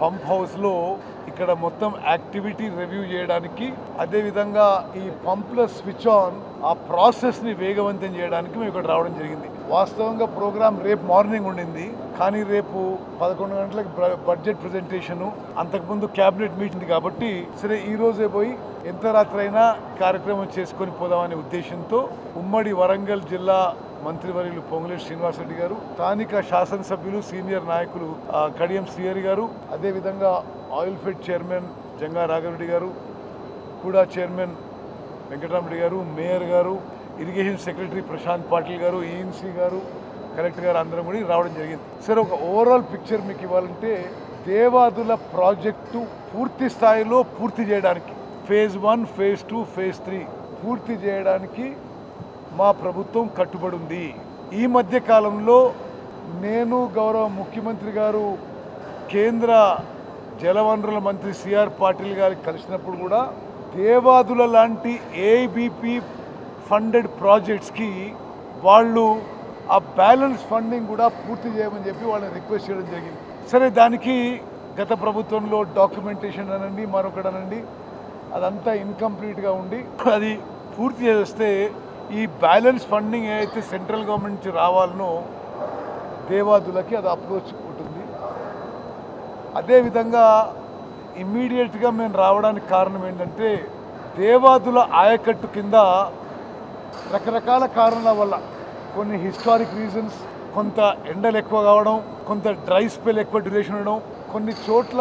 Pump హౌస్లో ఇక్కడ మొత్తం యాక్టివిటీ రివ్యూ చేయడానికి అదేవిధంగా ఈ పంప్ల స్విచ్ ఆన్ ఆ ప్రాసెస్ని వేగవంతం చేయడానికి మేము ఇక్కడ రావడం జరిగింది. వాస్తవంగా ప్రోగ్రామ్ రేపు మార్నింగ్ ఉండింది. కానీ రేపు పదకొండు గంటలకు బ- బడ్జెట్ ప్రజెంటేషను అంతకుముందు క్యాబినెట్ మీటింగ్ కాబట్టి సరే ఈ రోజే పోయి ఎంత రాత్రైనా కార్యక్రమం చేసుకొని పోదామనే ఉద్దేశంతో ఉమ్మడి వరంగల్ జిల్లా మంత్రివర్యులు పొంగులేటి శ్రీనివాసరెడ్డి గారు స్థానిక శాసనసభ్యులు సీనియర్ నాయకులు కడియం శ్రీహరి గారు అదేవిధంగా oil fed chairman Janga Raghava Reddy గారు కూడా చైర్మన్ వెంకటరామరెడ్డి గారు మేయర్ గారు ఇరిగేషన్ సెక్రటరీ ప్రశాంత్ పాటిల్ గారు ఈఎన్సీ గారు కలెక్టర్ గారు అందరం కూడా రావడం జరిగింది. సరే ఒక ఓవరాల్ పిక్చర్ మీకు ఇవ్వాలంటే దేవాదుల ప్రాజెక్టు పూర్తి స్థాయిలో పూర్తి చేయడానికి phase one phase two phase three పూర్తి చేయడానికి మా ప్రభుత్వం కట్టుబడి ఉంది ఈ మధ్య కాలంలో నేను గౌరవ ముఖ్యమంత్రి గారు కేంద్ర జలవనరుల మంత్రి సిఆర్ పాటిల్ గారికి కలిసినప్పుడు కూడా దేవాదుల లాంటి ఏబీపీ ఫండెడ్ ప్రాజెక్ట్స్కి వాళ్ళు ఆ బ్యాలెన్స్ ఫండింగ్ కూడా పూర్తి చేయమని చెప్పి వాళ్ళని రిక్వెస్ట్ చేయడం జరిగింది. సరే దానికి గత ప్రభుత్వంలో డాక్యుమెంటేషన్ అనండి మరొకటనండి అదంతా ఇన్కంప్లీట్గా ఉండి అది పూర్తి చేస్తే ఈ బ్యాలెన్స్ ఫండింగ్ ఏదైతే సెంట్రల్ గవర్నమెంట్ నుంచి రావాలనో దేవాదులకి అది అప్రోచ్ ఉంటుంది. అదేవిధంగా ఇమ్మీడియట్గా మేము రావడానికి కారణం ఏంటంటే దేవాదుల ఆయకట్టు కింద రకరకాల కారణాల వల్ల కొన్ని హిస్టారిక్ రీజన్స్ కొంత ఎండలు ఎక్కువ కావడం కొంత డ్రై స్పెల్ ఎక్కువ డ్యూరేషన్ ఉండడం కొన్ని చోట్ల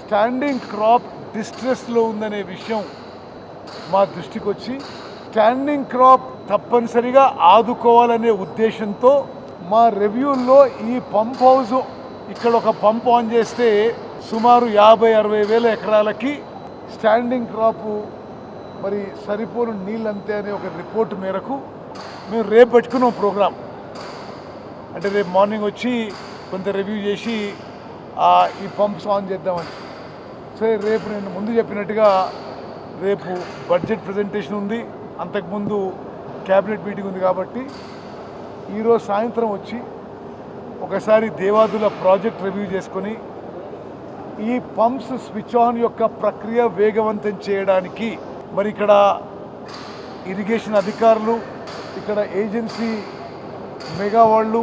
స్టాండింగ్ క్రాప్ డిస్ట్రెస్లో ఉందనే విషయం మా దృష్టికి వచ్చి స్టాండింగ్ క్రాప్ తప్పనిసరిగా ఆదుకోవాలనే ఉద్దేశంతో మా రెవ్యూల్లో ఈ పంప్ హౌస్ ఇక్కడ ఒక పంప్ ఆన్ చేస్తే సుమారు యాభై అరవై వేల ఎకరాలకి స్టాండింగ్ క్రాప్ మరి సరిపోను నీళ్ళంతే అనే ఒక రిపోర్ట్ మేరకు మేము రేపు పెట్టుకున్నాం ప్రోగ్రాం. అంటే రేపు మార్నింగ్ వచ్చి కొంత రివ్యూ చేసి ఈ పంప్స్ ఆన్ చేద్దామని. సరే రేపు నేను ముందు చెప్పినట్టుగా రేపు బడ్జెట్ ప్రజెంటేషన్ ఉంది. అంతకుముందు క్యాబినెట్ మీటింగ్ ఉంది కాబట్టి ఈరోజు సాయంత్రం వచ్చి ఒకసారి దేవాదుల ప్రాజెక్ట్ రివ్యూ చేసుకొని ఈ పంప్స్ స్విచ్ ఆన్ యొక్క ప్రక్రియ వేగవంతం చేయడానికి మరి ఇక్కడ ఇరిగేషన్ అధికారులు ఇక్కడ ఏజెన్సీ మెగా వాళ్ళు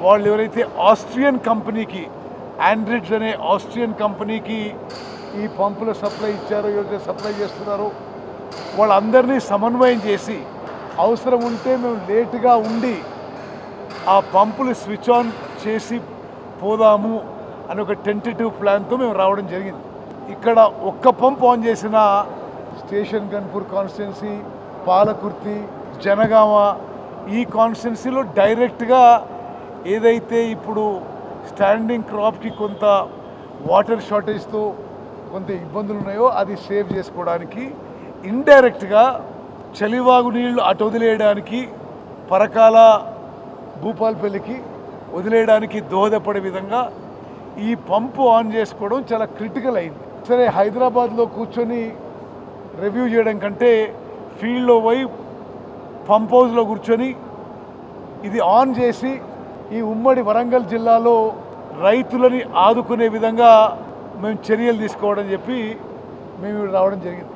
వాళ్ళు ఎవరైతే ఆస్ట్రియన్ కంపెనీకి ఆండ్రిడ్జ్ అనే ఆస్ట్రియన్ కంపెనీకి ఈ పంపుల సప్లై ఇచ్చారో ఎవరైతే సప్లై చేస్తున్నారో వాళ్ళందరినీ సమన్వయం చేసి అవసరం ఉంటే మేము లేటుగా ఉండి ఆ పంపులు స్విచ్ ఆన్ చేసి పోదాము అని ఒక టెంటేటివ్ ప్లాన్తో మేము రావడం జరిగింది. ఇక్కడ ఒక్క పంప్ ఆన్ చేసిన స్టేషన్ గన్పూర్ కాన్స్టిట్యున్సీ పాలకుర్తి జనగామ ఈ కాన్స్టిట్యున్సీలో డైరెక్ట్గా ఏదైతే ఇప్పుడు స్టాండింగ్ క్రాప్కి కొంత వాటర్ షార్టేజ్తో కొంత ఇబ్బందులు ఉన్నాయో అది సేవ్ చేసుకోవడానికి ఇండైరెక్ట్గా చలివాగు నీళ్ళు అటు వదిలేయడానికి పరకాల భూపాల్పల్లికి వదిలేయడానికి దోహదపడే విధంగా ఈ పంపు ఆన్ చేసుకోవడం చాలా క్రిటికల్ అయింది. సరే హైదరాబాద్లో కూర్చొని రివ్యూ చేయడం కంటే ఫీల్డ్లో పోయి పంప్ హౌస్లో కూర్చొని ఇది ఆన్ చేసి ఈ ఉమ్మడి వరంగల్ జిల్లాలో రైతులని ఆదుకునే విధంగా మేము చర్యలు తీసుకోవడం చెప్పి మేము రావడం జరిగింది.